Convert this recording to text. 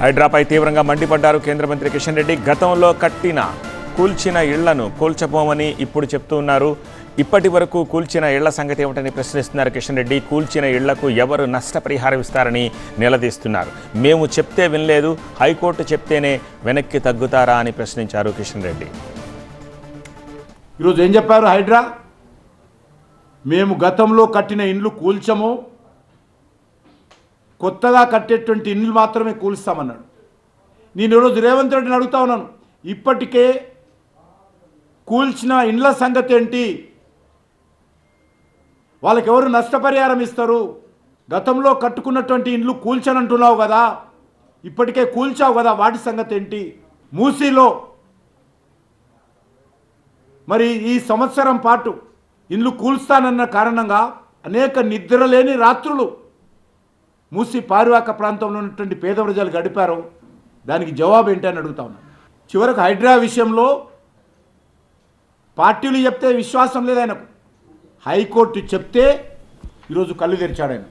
హైడ్రాపై తీవ్రంగా మండిపడ్డారు కేంద్ర మంత్రి కిషన్ రెడ్డి. గతంలో కట్టిన కూల్చిన ఇళ్ళను కూల్చబోమని ఇప్పుడు చెప్తూ ఉన్నారు. ఇప్పటి వరకు కూల్చిన ఇళ్ళ సంగతి ఏమిటని ప్రశ్నిస్తున్నారు కిషన్ రెడ్డి. కూల్చిన ఇళ్ళకు ఎవరు నష్టపరిహారం ఇస్తారని నిలదీస్తున్నారు. మేము చెప్తే వినలేదు హైకోర్టు చెప్తేనే వెనక్కి తగ్గుతారా అని ప్రశ్నించారు కిషన్ రెడ్డి. ఈరోజు ఏం చెప్పారు హైడ్రా? మేము గతంలో కట్టిన ఇండ్లు కూల్చము కొత్తగా కట్టేటువంటి ఇండ్లు మాత్రమే కూలుస్తామన్నాడు. నేను ఈరోజు రేవంత్ రెడ్డిని అడుగుతా ఉన్నాను ఇప్పటికే కూల్చిన ఇండ్ల సంగతి ఏంటి? వాళ్ళకి ఎవరు నష్టపరిహారం ఇస్తారు? గతంలో కట్టుకున్నటువంటి ఇండ్లు కూల్చనంటున్నావు కదా ఇప్పటికే కూల్చావు కదా వాటి సంగతి ఏంటి? మూసీలో మరి ఈ సంవత్సరం పాటు ఇండ్లు కూల్స్తానన్న కారణంగా అనేక నిద్రలేని రాత్రులు మూసి పారివాక ప్రాంతంలో ఉన్నటువంటి పేద ప్రజలు గడిపారు. దానికి జవాబు ఏంటి అని అడుగుతా ఉన్నాను చివరకు హైడ్రా విషయంలో పార్టీలు చెప్తే విశ్వాసం లేదు ఆయనకు. హైకోర్టు చెప్తే ఈరోజు కళ్ళు తెరిచాడు ఆయన.